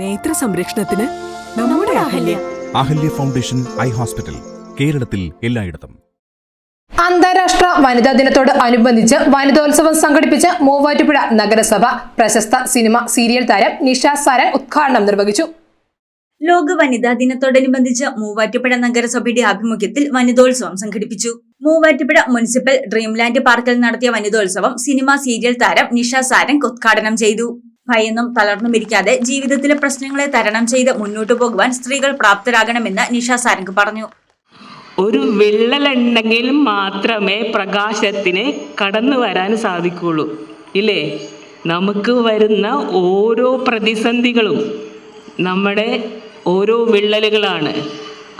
നേത്ര സംരക്ഷണത്തിന് നമ്മുടെ Ahalya. Ahalya. Foundation eye hospital കേരളത്തിൽ എല്ലായിടത്തും. അന്താരാഷ്ട്ര വനിതാ ദിനത്തോട് അനുബന്ധിച്ച് വനിതോത്സവം സംഘടിപ്പിച്ച മൂവാറ്റുപുഴ നഗരസഭ പ്രശസ്ത സിനിമ സീരിയൽ താരം നിഷ സാരൻ ഉദ്ഘാടനം നിർവഹിച്ചു. ലോക വനിതാ ദിനത്തോടനുബന്ധിച്ച് മൂവാറ്റുപുഴ നഗരസഭയുടെ ആഭിമുഖ്യത്തിൽ വനിതോത്സവം സംഘടിപ്പിച്ചു. മൂവാറ്റുപുഴ മുനിസിപ്പൽ ഡ്രീംലാൻഡ് പാർക്കിൽ നടത്തിയ വനിതോത്സവം സിനിമ സീരിയൽ താരം നിഷ സാരംഗ് ഉദ്ഘാടനം ചെയ്തു. ഭയന്നും തളർന്നും ഇരിക്കാതെ ജീവിതത്തിലെ പ്രശ്നങ്ങളെ തരണം ചെയ്ത് മുന്നോട്ട് പോകുവാൻ സ്ത്രീകൾ പ്രാപ്തരാകണമെന്ന് നിഷ സാരംഗ് പറഞ്ഞു. ഒരു വിള്ളലുണ്ടെങ്കിൽ മാത്രമേ പ്രകാശത്തിന് കടന്നു വരാൻ സാധിക്കുള്ളൂ. ഇല്ലേ? നമുക്ക് വരുന്ന ഓരോ പ്രതിസന്ധികളും നമ്മുടെ ഓരോ വിള്ളലുകളാണ്.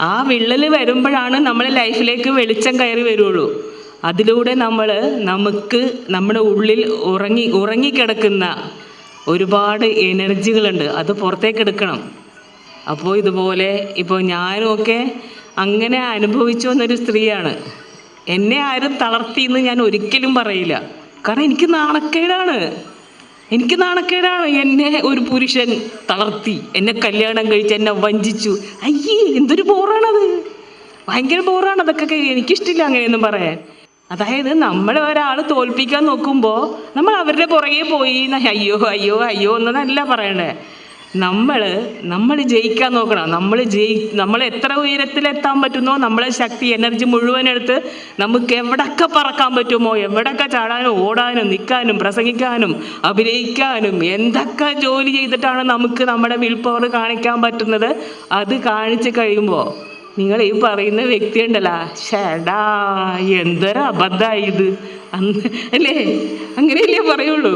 ആ വിള്ളൽ വരുമ്പോഴാണ് നമ്മുടെ ലൈഫിലേക്ക് വെളിച്ചം കയറി വരുള്ളൂ. അതിലൂടെ നമ്മൾ നമുക്ക് നമ്മുടെ ഉള്ളിൽ ഉറങ്ങി ഉറങ്ങിക്കിടക്കുന്ന ഒരുപാട് എനർജികളുണ്ട്. അത് പുറത്തേക്ക് എടുക്കണം. അപ്പോൾ ഇതുപോലെ ഇപ്പോൾ ഞാനുമൊക്കെ അങ്ങനെ അനുഭവിച്ചു വന്നൊരു സ്ത്രീയാണ്. എന്നെ ആരും തളർത്തി എന്ന് ഞാൻ ഒരിക്കലും പറയില്ല. കാരണം എനിക്ക് നാണക്കേടാണ്. എനിക്ക് നാണക്കേടാണ് എന്നെ ഒരു പുരുഷൻ തളർത്തി. എന്നെ കല്യാണം കഴിച്ച് എന്നെ വഞ്ചിച്ചു. അയ്യേ എന്തൊരു ബോറാണത് ഭയങ്കര ബോറാണ് അതൊക്കെ എനിക്കിഷ്ടമില്ല അങ്ങനെയൊന്നും പറയാൻ. അതായത് നമ്മളെ ഒരാൾ തോൽപ്പിക്കാൻ നോക്കുമ്പോൾ നമ്മൾ അവരുടെ പുറകെ പോയി അയ്യോ അയ്യോ അയ്യോ എന്നല്ല പറയണ്ടേ. നമ്മൾ നമ്മൾ ജയിക്കാൻ നോക്കണം. നമ്മൾ ജയി നമ്മൾ എത്ര ഉയരത്തിലെത്താൻ പറ്റുന്നോ നമ്മളെ ശക്തി എനർജി മുഴുവൻ എടുത്ത് നമുക്ക് എവിടൊക്കെ പറക്കാൻ പറ്റുമോ എവിടൊക്കെ ചാടാനും ഓടാനും നിൽക്കാനും പ്രസംഗിക്കാനും അഭിനയിക്കാനും എന്തൊക്കെ ജോലി ചെയ്തിട്ടാണ് നമുക്ക് നമ്മുടെ വിൽ പവർ കാണിക്കാൻ പറ്റുന്നത്? അത് കാണിച്ചു കഴിയുമ്പോൾ നിങ്ങൾ ഈ പറയുന്ന വ്യക്തി ഉണ്ടല്ലോ ഷടാ എന്തൊരു അബദ്ധമായി ഇത്. അന്ന് അല്ലേ? അങ്ങനെയല്ലേ പറയുള്ളൂ.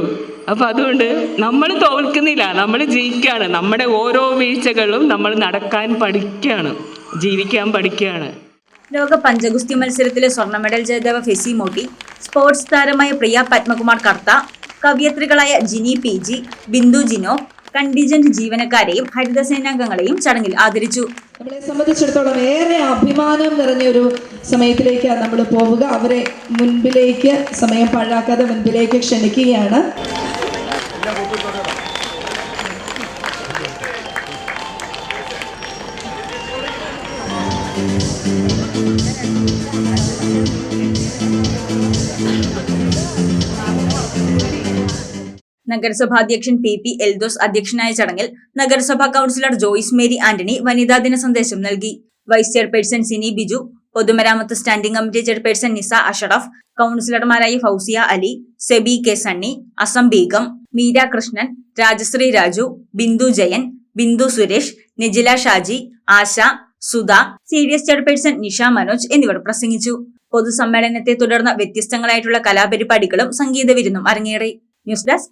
അപ്പം അതുകൊണ്ട് നമ്മൾ തോൽക്കുന്നില്ല നമ്മൾ ജയിക്കുകയാണ് നമ്മുടെ ഓരോ വീഴ്ചകളും നമ്മൾ നടക്കാൻ പഠിക്കുകയാണ് ജീവിക്കാൻ പഠിക്കുകയാണ് ലോക പഞ്ചഗുസ്തി മത്സരത്തിലെ സ്വർണ മെഡൽ ജേതാവ് ഫെസി മോട്ടി സ്പോർട്സ് താരമായ Priya Padmakumar Kartha കവിയത്രികളായ Jini P G Bindu Jino contingent ജീവനക്കാരെയും ഹരിതസേനാംഗങ്ങളെയും ചടങ്ങിൽ ആദരിച്ചു. നമ്മളെ സംബന്ധിച്ചിടത്തോളം ഏറെ അഭിമാനം നിറഞ്ഞ ഒരു സമയത്തിലേക്കാണ് നമ്മൾ പോവുക. അവരെ മുൻപിലേക്ക് സമയം പാഴാക്കാതെ മുൻപിലേക്ക് ക്ഷണിക്കുകയാണ്. നഗരസഭാ അധ്യക്ഷൻ പി പി എൽദോസ് അധ്യക്ഷനായ ചടങ്ങിൽ നഗരസഭാ കൌൺസിലർ ജോയിസ് മേരി ആന്റണി വനിതാ ദിന സന്ദേശം നൽകി. വൈസ് ചെയർപേഴ്സൺ സിനി ബിജു പൊതുമരാമത്ത് standing committee chairperson Nisa Ashraf കൗൺസിലർമാരായ Fousiya Ali Seby K Sunny Asam Beegum Meera Krishnan Rajasree Raju Bindu Jayan Bindu Suresh Nijila Shaji Asha Sudha C D S chairperson Nisha Manoj എന്നിവർ പ്രസംഗിച്ചു. പൊതുസമ്മേളനത്തെ തുടർന്ന് വ്യത്യസ്തങ്ങളായിട്ടുള്ള കലാപരിപാടികളും സംഗീത വിരുന്നും അരങ്ങേറി. News desk